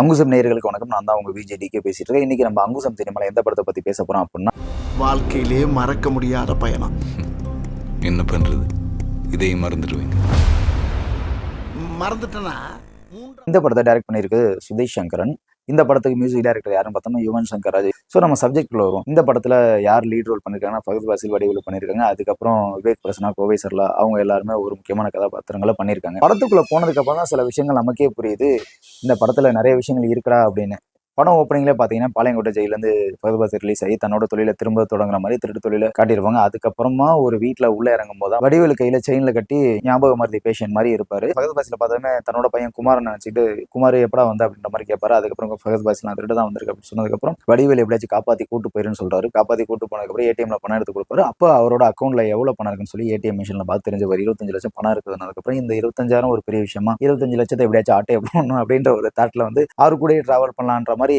அங்குசம் நேயர்களுக்கு வணக்கம். நான் தான் உங்க விஜய் பேசிட்டு இருக்கேன். இன்னைக்கு நம்ம அங்குசம் சினிமால எந்த படத்தை பத்தி பேச போறோம் அப்படின்னா? வாழ்க்கையிலே மறக்க முடியாத பயணம். என்ன பண்றது? இதையும் மறந்துடுவேன் மறந்துட்டேனா? இந்த படத்தை டைரக்ட் பண்ணியிருக்கு சுதேஷ் சங்கரன். இந்த படத்துக்கு மியூசிக் டைரக்டர் யாருன்னு பார்த்தோம்னா யுவன் சங்கர் ராஜ். ஸோ நம்ம சப்ஜெக்ட்ல வரும் இந்த படத்துல யார் லீட் ரோல் பண்ணியிருக்காங்கன்னா ஃபகத் பாசில் வடிவில் பண்ணியிருக்காங்க அதுக்கப்புறம் விவேக் பிரசனா கோவை சர்லா அவங்க எல்லாருமே ஒரு முக்கியமான கதாபாத்திரங்களை பண்ணியிருக்காங்க படத்துக்குள்ள போனதுக்கு அப்புறம் தான் சில விஷயங்கள் நமக்கே புரியுது. இந்த படத்துல நிறைய விஷயங்கள் இருக்கிறா அப்படின்னு. படம் ஓப்பனிங்லேயே பார்த்தீங்கன்னா பாளையங்கோட்டை ஜெயிலேருந்து ஃபகத் ரிலீஸ் ஆகி தன்னோட தொழிலை திரும்ப தொடங்குற மாதிரி திருட்டு தொழிலை காட்டியிருப்பாங்க. அதுக்கப்புறமா ஒரு வீட்டில் உள்ள இறங்கும் போது வடிவேலு கையில செயின்ல கட்டி ஞாபக மருதி பேஷண்ட் மாதிரி இருப்பாரு. ஃபகத் பாசில பார்த்தோமே தன்னோட பையன் குமார் நினைச்சிட்டு குமார் எப்படா வந்த? அப்படின்ற மாதிரி கேட்பாரு அதுக்கப்புறம் ஃபகத் பாசில் நான் திருட்டு தான் வந்திருக்கு அப்படின்னு சொன்னதுக்கப்புறம் வடிவேலு எப்படியாச்சும் காப்பாத்தி கூட்டு போயிருன்னு சொல்றாரு. காப்பாத்தி கூட்டு போனதுக்கப்புறம் ஏடிஎம்ல பணம் எடுத்து கொடுப்பாரு. அப்போ அவரோட அக்கௌண்ட்ல எவ்வளவு பணம் இருக்குன்னு சொல்லி ஏடிஎம் மிஷின்ல பார்த்து தெரிஞ்சவர் இருபத்தஞ்சு லட்சம் பணம் இருக்குதுனதுக்கப்புறம் இந்த இருபத்தஞ்சாயிரம் ஒரு பெரிய விஷயமா? இருபத்தஞ்சு லட்சத்தை எப்படியாச்சும் ஆட்டே போடணும் அப்படின்ற ஒரு தாட்ல வந்து அவர் கூட டிராவல் பண்ணலான்ற மாதிரி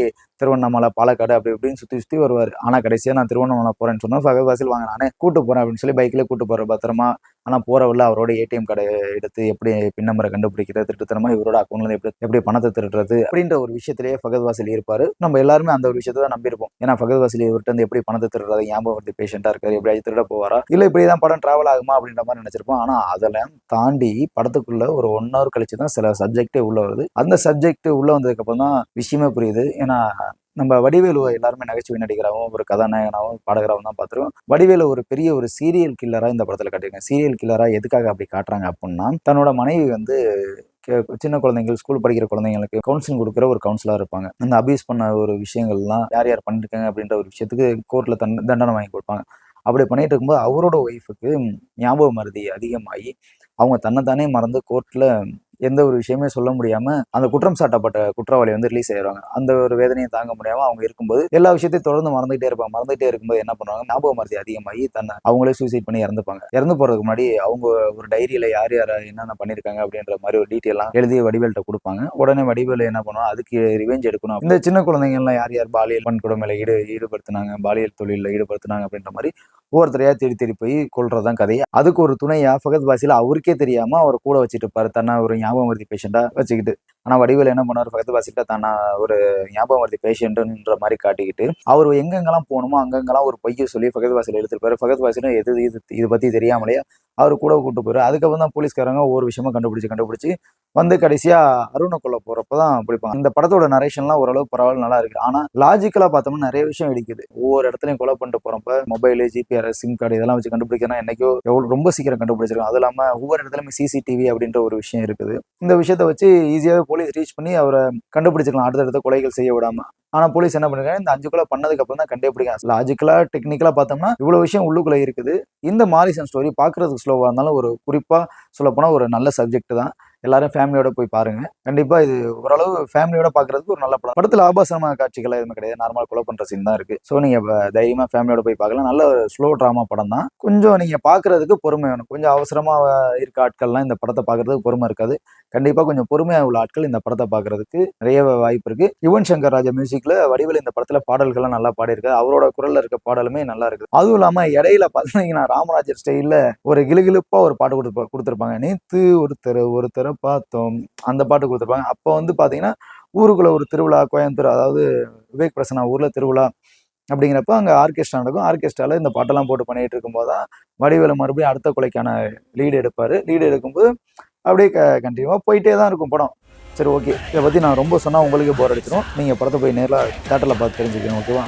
திருவண்ணாமலை பாலக்காடு அப்படி இப்படின்னு சுற்றி சுற்றி வருவார். ஆனால் கடைசியாக நான் திருவண்ணாமலை போகிறேன்னு சொன்னால் ஃபகவாசில் வாங்க நானே கூட்டு போகிறேன் அப்படின்னு சொல்லி பைக்கில் கூட்டு போகிற பத்திரமா ஆனால் போகிற அவரோட ஏடிஎம் கடை எடுத்து எப்படி பின் நம்பரை கண்டுபிடிக்கிறது திருட்டுத்தனமா இவரோட அக்கௌண்ட்ல எப்படி எப்படி பணத்தை திருடுறது அப்படின்ற ஒரு விஷயத்திலேயே ஃபகத் வாசில் இருப்பார். நம்ம எல்லாருமே அந்த ஒரு விஷயத்தை தான் நம்பியிருப்போம். ஏன்னா ஃபகத் வாசில் இவர்கிட்ட இருந்து எப்படி பணத்தை திருடுறது ஞாபகம் வந்து பேஷண்ட்டாக இருக்காரு எப்படியாச்சும் திருட போவாரா இல்லை இப்படி தான் படம் டிராவல் ஆகுமா அப்படின்ற மாதிரி நினச்சிருப்போம். ஆனால் அதெல்லாம் தாண்டி படத்துக்குள்ள ஒரு ஒன் ஹவர் கழிச்சு தான் சில சப்ஜெக்டே உள்ள வருது. அந்த சப்ஜெக்ட் உள்ள வந்ததுக்கப்புறம் தான் விஷயமே புரியுது. ஏன்னா நம்ம வடிவேலுவை எல்லாருமே நகைச்சுவை நடிகராகவும் ஒரு கதாநாயகனாகவும் பாடகராகவும் தான் பார்த்துருக்கோம். வடிவேலு ஒரு பெரிய ஒரு சீரியல் கில்லராக இந்த படத்தில் காட்டியிருக்காங்க. சீரியல் கில்லராக எதுக்காக அப்படி காட்டுறாங்க அப்படின்னா தன்னோட மனைவி வந்து சின்ன குழந்தைங்கள் ஸ்கூல் படிக்கிற குழந்தைங்களுக்கு கவுன்சிலிங் கொடுக்குற ஒரு கவுன்சிலாக இருப்பாங்க. அந்த அபியூஸ் பண்ண ஒரு விஷயங்கள்லாம் யார் யார் பண்ணிருக்காங்க அப்படின்ற ஒரு விஷயத்துக்கு கோர்ட்டில் தன் தண்டனை வாங்கி கொடுப்பாங்க. அப்படி பண்ணிட்டு இருக்கும்போது அவரோட ஒய்ஃபுக்கு ஞாபக மருதி அதிகமாகி அவங்க தன்னைத்தானே மறந்து கோர்ட்டில் எந்த ஒரு விஷயமே சொல்ல முடியாம அந்த குற்றம் சாட்டப்பட்ட குற்றவாளி வந்து ரிலீஸ் ஆயிடுவாங்க அந்த ஒரு வேதனையை தாங்க முடியாம அவங்க இருக்கும்போது எல்லா விஷயத்தையும் தொடர்ந்து மறந்துகிட்டே இருப்பாங்க. மறந்துகிட்டே இருக்கும்போது என்ன பண்ணுவாங்க? ஞாபக மருதி அதிகமாகி தன்னை அவங்களே சூசைட் பண்ணி இறந்துப்பாங்க. இறந்து போறதுக்கு முன்னாடி அவங்க ஒரு டைரியில யார் யார் என்னென்ன பண்ணிருக்காங்க அப்படின்ற மாதிரி ஒரு டீட்டெயிலாம் எழுதி வடிவேல்கிட்ட கொடுப்பாங்க. உடனே வடிவேல் என்ன பண்ணுவோம் அதுக்கு ரிவெஞ்ச் எடுக்கணும் இந்த சின்ன குழந்தைங்க எல்லாம் யார் யார் பாலியல் வன்கொடுமையில ஈடு ஈடுபடுத்தினாங்க? பாலியல் தொழிலில் ஈடுபடுத்தினாங்க அப்படின்ற மாதிரி ஒவ்வொருத்தரையா தேடி தேடி போய் கொள்றதுதான் கதையை அதுக்கு ஒரு துணையா ஃபகத் பாசில அவருக்கே தெரியாம அவர் கூட வச்சுட்டு இருப்பாரு. தன்னை ஒரு ஞாபகம் வருதி பேஷண்டா வச்சுக்கிட்டு. ஆனா வடிவேல் என்ன பண்ணாரு ஃபகத் பாசிட்ட தன்னை ஒரு ஞாபகம் வருதி பேஷண்ட்ன்ற மாதிரி காட்டிக்கிட்டு அவர் எங்கெங்கெல்லாம் போகணுமோ அங்கங்கெல்லாம் ஒரு பொய்யை சொல்லி ஃபகத் பாசில் எடுத்துருப்பாரு. ஃபகத் பாசிலும் எது இது இது பத்தி தெரியாமலேயே அவர் கூட கூப்பிட்டு போயிரு. அதுக்கப்புறம் தான் போலீஸ்காரங்க ஒவ்வொரு விஷயமா கண்டுபிடிச்சு கண்டுபிடிச்சு வந்து கடைசியா அருணை கொல்ல போறப்ப தான் பிடிப்பாங்க இந்த படத்தோட நரேஷன்லாம் ஓரளவு பரவாயில்ல நல்லா இருக்கு. ஆனா லாஜிக்கலா பார்த்தோம்னா நிறைய விஷயம் இடிக்குது. ஒவ்வொரு இடத்துலையும் கொலை பண்ணிட்டு போறப்ப மொபைல் ஜிபிஆர் சிம் கார்டு இதெல்லாம் வச்சு கண்டுபிடிக்கிறனா என்னைக்கோ எவ்வளவு ரொம்ப சீக்கிரம் கண்டுபிடிச்சிருக்கோம் அது இல்லாம ஒவ்வொரு இடத்துலயுமே சிசிடிவி அப்படின்ற ஒரு விஷயம் இருக்குது. இந்த விஷயத்த வச்சு ஈஸியாவே போலீஸ் ரீச் பண்ணி அவரை கண்டுபிடிச்சிக்கலாம். அடுத்தடுத்த கொலைகள் செய்ய விடாம. ஆனா போலீஸ் என்ன பண்ணிருக்காங்க? இந்த அஞ்சு கொலை பண்ணதுக்கு அப்புறம் தான் கண்டுபிடிக்காங்க லாஜிக்கலா டெக்னிக்கலா பார்த்தோம்னா இவ்வளவு விஷயம் உள்ளுக்குள்ள இருக்குது. இந்த மாரிசன் ஸ்டோரி பார்க்கறதுக்கு ஸ்லோவா இருந்தாலும் ஒரு குறிப்பா சொல்லப்போனால் ஒரு நல்ல சப்ஜெக்ட் தான். எல்லாரும் ஃபேமிலியோட போய் பாருங்க. கண்டிப்பா இது ஓரளவு ஃபேமிலியோட பாக்குறதுக்கு ஒரு நல்ல படம். படத்துல ஆபாசமான காட்சிகள் எதுவுமே கிடையாது. நார்மல் கொலை பண்ற சீன் தான் இருக்கு. ஸோ நீங்க தைரியமா ஃபேமிலியோட போய் பார்க்கலாம். நல்ல ஒரு ஸ்லோ டிராமா படம் தான். கொஞ்சம் நீங்க பாக்குறதுக்கு பொறுமை வேணும். கொஞ்சம் அவசரமா இருக்க ஆட்கள்லாம் இந்த படத்தை பாக்குறதுக்கு பொறுமை இருக்காது. கண்டிப்பா கொஞ்சம் பொறுமையா உள்ள ஆட்கள் இந்த படத்தை பாக்குறதுக்கு நிறைய வாய்ப்பு இருக்கு. யுவன் சங்கர் ராஜா மியூசிக் மியூசிக்ல வடிவில் இந்த படத்துல பாடல்கள்லாம் நல்லா பாடியிருக்காரு அவரோட குரல்ல இருக்க பாடலுமே நல்லா இருக்கு அதுவும் இல்லாம இடையில பாத்தீங்கன்னா ராமராஜர் ஸ்டைல்ல ஒரு கிளுகிளுப்பா ஒரு பாட்டு கொடுத்து கொடுத்துருப்பாங்க. நேத்து ஒருத்தர் ஒருத்தரை பார்த்தோம். அந்த பாட்டு கொடுத்துருப்பாங்க. அப்போ வந்து பாத்தீங்கன்னா ஊருக்குள்ள ஒரு திருவிழா கோயம்புத்தூர் அதாவது விவேக் பிரசன்னா ஊர்ல திருவிழா அப்படிங்கிறப்ப அங்கே ஆர்கெஸ்ட்ரா நடக்கும். ஆர்கெஸ்ட்ராவில் இந்த பாட்டெல்லாம் போட்டு பண்ணிட்டு இருக்கும்போது தான் வடிவேலு மறுபடியும் அடுத்த கொலைக்கான லீடு எடுப்பார். லீடு எடுக்கும்போது அப்படியே க கண்டினியூவாக போயிட்டே தான் இருக்கும் படம். சரி ஓகே இதை பற்றி நான் ரொம்ப சொன்னால் உங்களுக்கே போர் அடிச்சிடும் நீங்கள் படத்தை போய் நேரில் தேட்டரில் பார்த்து தெரிஞ்சுக்கணும் ஓகேவா